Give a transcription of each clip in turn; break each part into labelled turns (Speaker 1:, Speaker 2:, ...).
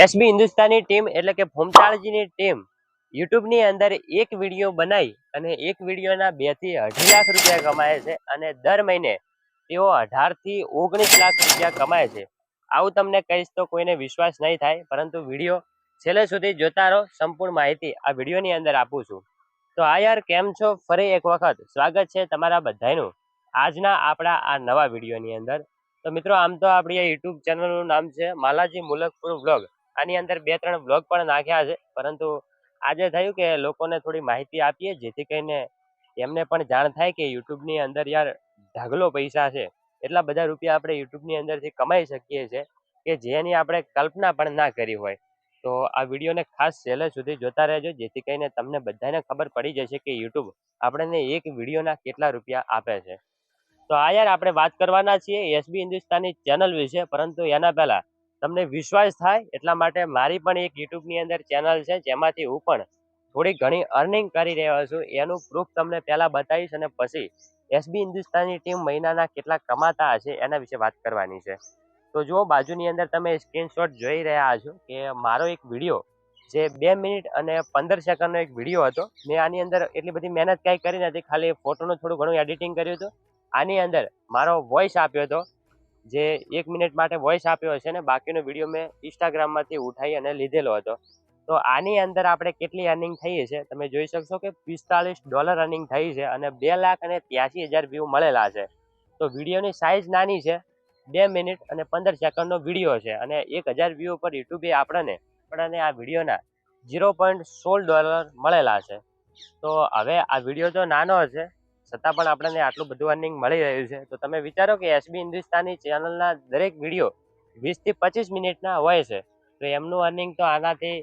Speaker 1: SB Hindustani team એટલે કે ભૂમતાળજીની team યુટ્યુબની અંદર એક વીડિયો બનાવી અને એક વિડીયોના બેથી અઢી લાખ રૂપિયા કમાય છે અને દર મહિને તેઓ અઢારથી ઓગણીસ લાખ રૂપિયા કમાય છે. આવું તમને કહીશ તો કોઈને વિશ્વાસ નહીં થાય, પરંતુ વીડિયો છેલ્લે સુધી જોતા રહો, સંપૂર્ણ માહિતી આ વિડીયોની અંદર આપું છું. તો આ યાર, કેમ છો? ફરી એક વખત સ્વાગત છે તમારા બધાનું આજના આપણા આ નવા વિડીયોની અંદર. તો મિત્રો, આમ તો આપણી આ યુટ્યુબ ચેનલનું નામ છે માલાજી મુલકપુર વ્લોગ. આની અંદર બે ત્રણ બ્લોગ પણ નાખ્યા છે. પરંતુ આજે થયું કે લોકોને થોડી માહિતી આપીએ, જેથી કરીને એમને પણ જાણ થાય કે યુટ્યુબની અંદર યાર ઢગલો પૈસા છે. એટલા બધા રૂપિયા આપણે યુટ્યુબની અંદરથી કમાઈ શકીએ છીએ કે જેની આપણે કલ્પના પણ ના કરી હોય. તો આ વિડીયોને ખાસ છેલ્લે સુધી જોતા રહેજો, જેથી કરીને તમને બધાને ખબર પડી જશે કે યુટ્યુબ આપણને એક વિડીયોના કેટલા રૂપિયા આપે છે. તો આ યાર આપણે વાત કરવાના છીએ એસબી હિન્દુસ્તાની ચેનલ વિશે, પરંતુ એના પહેલા તમને વિશ્વાસ થાય એટલા માટે મારી પણ એક યુટ્યુબની અંદર ચેનલ છે, જેમાંથી હું પણ થોડી ઘણી અર્નિંગ કરી રહ્યો છું. એનું પ્રૂફ તમને પહેલાં બતાવીશ અને પછી એસબી હિન્દુસ્તાની ટીમ મહિનાના કેટલા કમાતા હશે એના વિશે વાત કરવાની છે. તો જુઓ, બાજુની અંદર તમે સ્ક્રીનશોટ જોઈ રહ્યા છો કે મારો એક વીડિયો જે બે મિનિટ અને પંદર સેકન્ડનો એક વીડિયો હતો. મેં આની અંદર એટલી બધી મહેનત કાંઈ કરી નથી, ખાલી ફોટોનું થોડું ઘણું એડિટિંગ કર્યું હતું. આની અંદર મારો વોઇસ આપ્યો હતો. જે એક મિનિટ માટે વોઇસ આપ્યો છે ને, બાકીનો વીડિયો મેં ઇન્સ્ટાગ્રામમાંથી ઉઠાવી અને લીધેલો હતો. તો આની અંદર આપણે કેટલી અર્નિંગ થઈ છે તમે જોઈ શકશો કે પિસ્તાલીસ ડોલર અર્નિંગ થઈ છે અને બે લાખ અને ત્યાસી હજાર વ્યૂ મળેલા છે. તો વિડીયોની સાઇઝ નાની છે, બે મિનિટ અને પંદર સેકન્ડનો વીડિયો છે અને એક હજાર વ્યૂ પર યુટ્યુબે આપણને આપણને આ વિડીયોના ઝીરો પોઈન્ટ સોળ ડોલર મળેલા છે. તો હવે આ વીડિયો તો નાનો છે છતાં પણ આપણને આટલું બધું અર્નિંગ મળી રહ્યું છે. તો તમે વિચારો કે એસબી હિન્દુસ્તાની ચેનલના દરેક વીડિયો વીસથી પચીસ મિનિટના હોય છે, તો એમનું અર્નિંગ તો આનાથી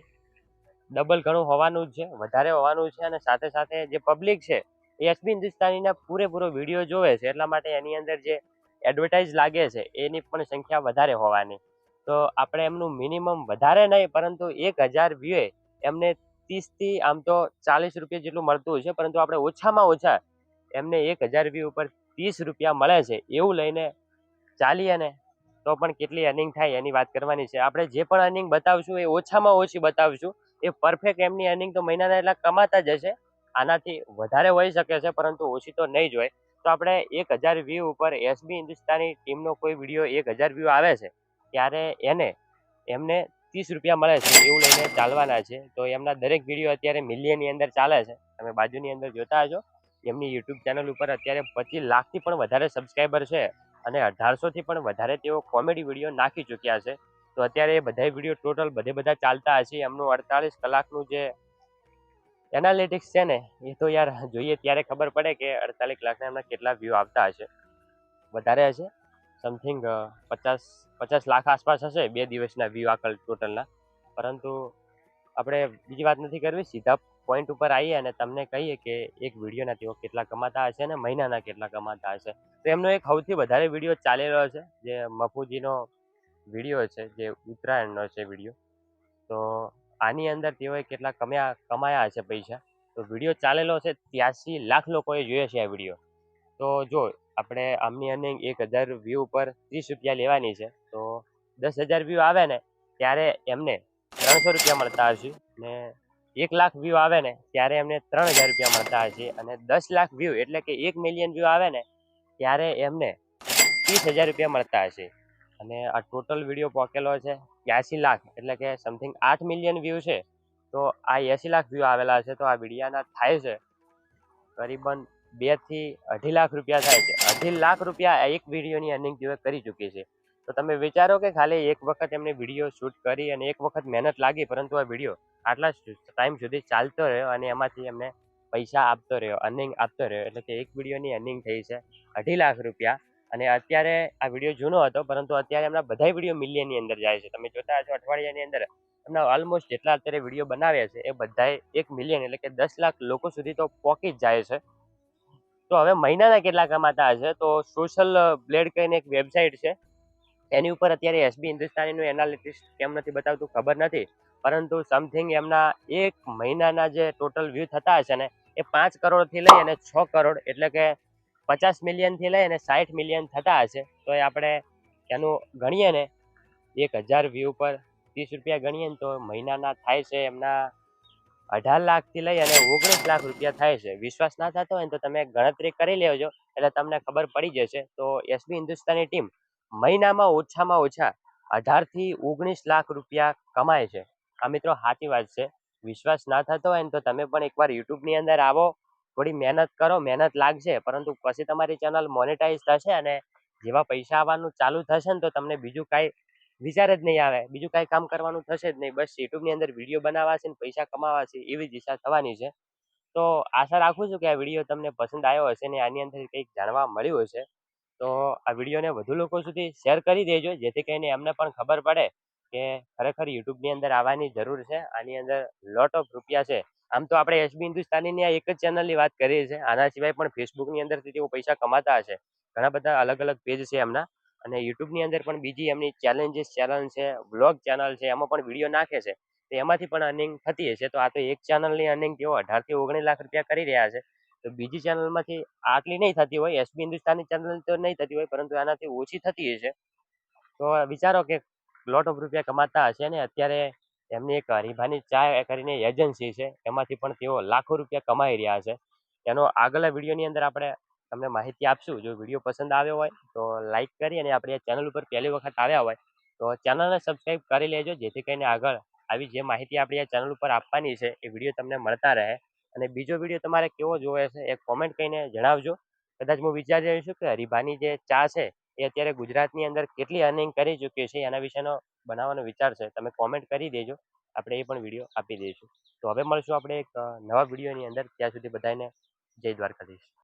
Speaker 1: ડબલ ઘણું હોવાનું જ છે, વધારે હોવાનું છે અને સાથે સાથે જે પબ્લિક છે, એ એસબી હિન્દુસ્તાનીના પૂરેપૂરો વીડિયો જોવે છે. એટલા માટે એની અંદર જે એડવર્ટાઇઝ લાગે છે, એની પણ સંખ્યા વધારે હોવાની. તો આપણે એમનું મિનિમમ વધારે નહીં, પરંતુ એક હજાર વ્યૂએ એમને ત્રીસથી આમ તો ચાલીસ રૂપિયા જેટલું મળતું હોય છે, પરંતુ આપણે ઓછામાં ઓછા એમને એક હજાર વ્યૂ ઉપર ત્રીસ રૂપિયા મળે છે, એવું લઈને ચાલીએ ને, તો પણ કેટલી અર્નિંગ થાય એની વાત કરવાની છે. આપણે જે પણ અર્નિંગ બતાવશું એ ઓછામાં ઓછી બતાવશું. એ પરફેક્ટ એમની અર્નિંગ તો મહિનાના એટલા કમાતા જ હશે. આનાથી વધારે હોઈ શકે છે, પરંતુ ઓછી તો નહીં જ હોય. તો આપણે એક હજાર વ્યૂ ઉપર એસબી હિન્દુસ્તાની ટીમનો કોઈ વીડિયો એક હજાર વ્યૂ આવે છે, ત્યારે એને, એમને ત્રીસ રૂપિયા મળે છે, એવું લઈને ચાલવાના છે. તો એમના દરેક વીડિયો અત્યારે મિલિયનની અંદર ચાલે છે. તમે બાજુની અંદર જોતા હશો. એમની યુટ્યુબ ચેનલ ઉપર અત્યારે પચીસ લાખથી પણ વધારે સબસ્ક્રાઈબર છે અને અઢારસોથી પણ વધારે તેઓ કોમેડી વીડિયો નાખી ચૂક્યા છે. તો અત્યારે એ બધા વીડિયો ટોટલ બધે બધા ચાલતા હશે. એમનું અડતાલીસ કલાકનું જે એનાલિટિક્સ છે ને, એ તો યાર જોઈએ ત્યારે ખબર પડે કે અડતાલીસ કલાકના એમના કેટલા વ્યૂ આવતા હશે. વધારે હશે? સમથિંગ પચાસ પચાસ લાખ આસપાસ હશે બે દિવસના વ્યૂ આકલ ટોટલના પરંતુ આપણે બીજી વાત નથી કરવી, સીધા પોઈન્ટ ઉપર આવીએ અને તમને કહીએ કે એક વિડીયોના તેઓ કેટલા કમાતા હશે અને મહિનાના કેટલા કમાતા હશે. તો એમનો એક સૌથી વધારે વીડિયો ચાલેલો છે, જે મફુજીનો વીડિયો છે, જે ઉત્તરાયણનો છે વીડિયો. તો આની અંદર તેઓએ કેટલા કમ્યા, કમાયા હશે પૈસા? તો વીડિયો ચાલેલો છે ત્યાસી લાખ લોકોએ જોયો છે આ વીડિયો. તો જો આપણે આમની અર્નિંગ એક હજાર વ્યૂ ઉપર ત્રીસ રૂપિયા લેવાની છે, તો દસ હજાર વ્યૂ આવે ને, ત્યારે એમને ત્રણસો રૂપિયા મળતા હશે ને એક લાખ વ્યૂ આવે ને, ત્યારે એમને ત્રણ હજાર રૂપિયા મળતા હશે અને દસ લાખ વ્યૂ એટલે કે એક મિલિયન વ્યૂ આવે ને, ત્યારે એમને ત્રીસ હજાર રૂપિયા મળતા હશે. અને આ ટોટલ વીડિયો પોકેલો છે ત્યાસી લાખ, એટલે કે સમથિંગ આઠ મિલિયન વ્યૂ છે. તો આ એંસી લાખ વ્યૂ આવેલા છે, તો આ વિડીયાના થાય છે કરીબન બેથી અઢી લાખ રૂપિયા થાય છે. અઢી લાખ રૂપિયા એક વિડીયોની અર્નિંગ તેઓ કરી ચૂકી છે. તો તમે વિચારો કે ખાલી એક વખત એમને વીડિયો શૂટ કરી અને એક વખત મહેનત લાગી, પરંતુ આ વીડિયો આટલા ટાઈમ સુધી ચાલતો રહ્યો અને એમાંથી એમને પૈસા આપતો રહ્યો અર્નિંગ આપતો રહ્યો. એટલે કે એક વિડીયોની અર્નિંગ થઈ છે, અઢી લાખ રૂપિયા. અને અત્યારે આ વીડિયો જૂનો હતો, પરંતુ અત્યારે એમના બધા વીડિયો મિલિયનની અંદર જાય છે. તમે જોતા હશો અઠવાડિયાની અંદર, એમના ઓલમોસ્ટ જેટલા અત્યારે વીડિયો બનાવ્યા છે, એ બધાએ એક મિલિયન એટલે કે દસ લાખ લોકો સુધી તો પહોંચી જ જાય છે. તો હવે મહિનાના કેટલા કમાતા હશે? તો સોશિયલ બ્લેડ કહીને એક વેબસાઇટ છે એની ઉપર અત્યારે એસબી હિન્દુસ્તાનીનું એનાલિટિક્સ કેમ નથી બતાવતું ખબર નથી, પરંતુ સમથિંગ એમના એક મહિનાના જે ટોટલ વ્યૂ થતા હશે ને, એ પાંચ કરોડથી લઈ અને છ કરોડ એટલે કે પચાસ મિલિયનથી લઈ અને સાઠ મિલિયન થતા હશે. તો એ આપણે એનું ગણીએ ને, એક હજાર વ્યૂ પર ત્રીસ રૂપિયા ગણીએ ને તો મહિનાના થાય છે એમના અઢાર લાખથી લઈ અને ઓગણીસ લાખ રૂપિયા થાય છે. વિશ્વાસ ના થતો હોય ને તો તમે ગણતરી કરી લેજો, એટલે તમને ખબર પડી જશે. તો એસબી હિન્દુસ્તાની ટીમ મહિનામાં ઓછામાં ઓછા અઢારથી ઓગણીસ લાખ રૂપિયા કમાય છે. આ મિત્રો સાચી વાત છે. વિશ્વાસ ના થતો હોય ને તો તમે પણ એકવાર યુટ્યુબની અંદર આવો. થોડી મહેનત કરો, મહેનત લાગશે, પરંતુ પછી તમારી ચેનલ મોનેટાઈઝ થશે અને જેવા પૈસા આવવાનું ચાલુ થશે ને તો તમને બીજું કાંઈ વિચાર જ નહીં આવે. બીજું કાંઈ કામ કરવાનું થશે જ નહીં. બસ યુટ્યુબની અંદર વીડિયો બનાવવા ને પૈસા કમાવા છે એવી ઈચ્છા થવાની છે. તો આશા રાખું છું કે આ વીડિયો તમને પસંદ આવ્યો હશે ને આની અંદર કંઈક જાણવા મળ્યું હશે. તો આ વિડીયોને વધુ લોકો સુધી શેર કરી દેજો, જેથી કરીને એમને પણ ખબર પડે કે ખરેખર યુટ્યુબની અંદર આવવાની જરૂર છે. આની અંદર લોટ ઓફ રૂપિયા છે. આમ તો આપણે એસબી હિન્દુસ્તાનીની આ એક જ ચેનલની વાત કરીએ છીએ. આના સિવાય પણ ફેસબુકની અંદરથી તેઓ પૈસા કમાતા હશે. ઘણા બધા અલગ અલગ પેજ છે એમના. અને યુટ્યુબની અંદર પણ બીજી એમની ચેલેન્જીસ ચેનલ છે વ્લોગ ચેનલ છે, એમાં પણ વીડિયો નાખે છે. તો એમાંથી પણ અર્નિંગ થતી હશે. તો આ તો એક ચેનલની અર્નિંગ તેઓ અઢારથી ઓગણીસ લાખ રૂપિયા કરી રહ્યા છે. તો બીજી ચેનલમાંથી આટલી નહીં થતી હોય, એસબી હિન્દુસ્તાની ચેનલ તો નહીં થતી હોય, પરંતુ આનાથી ઓછી થતી હશે તો વિચારો કે લોટ ઓફ રૂપિયા કમાતા હશે ને, અત્યારે એમની એક હરીફાની ચા કરીને એજન્સી છે, એમાંથી પણ તેઓ લાખો રૂપિયા કમાઈ રહ્યા છે. એનો આગળના વિડીયોની અંદર આપણે તમને માહિતી આપશું. જો વીડિયો પસંદ આવ્યો હોય, તો લાઇક કરી અને આપણે ચેનલ ઉપર પહેલી વખત આવ્યા હોય, તો ચેનલને સબસ્ક્રાઈબ કરી લેજો, જેથી કરીને આગળ આવી જે માહિતી આપણી આ ચેનલ ઉપર આપવાની છે, એ વીડિયો તમને મળતા રહે. અને બીજો વીડિયો તમારે કેવો જોવે છે એ કોમેન્ટ કરીને જણાવજો. કદાચ હું વિચારી રહ્યો છું કે હરીભાની જે ચા છે એ અત્યારે ગુજરાતની અંદર કેટલી અર્નિંગ કરી ચૂકી છે એના વિશેનો બનાવવાનો વિચાર છે તમે કોમેન્ટ કરી દેજો. આપણે એ પણ વીડિયો આપી દઈશું. તો હવે મળશું આપણે એક નવા વિડીયોની અંદર. ત્યાં સુધી બધાને જય દ્વારકાધીશ.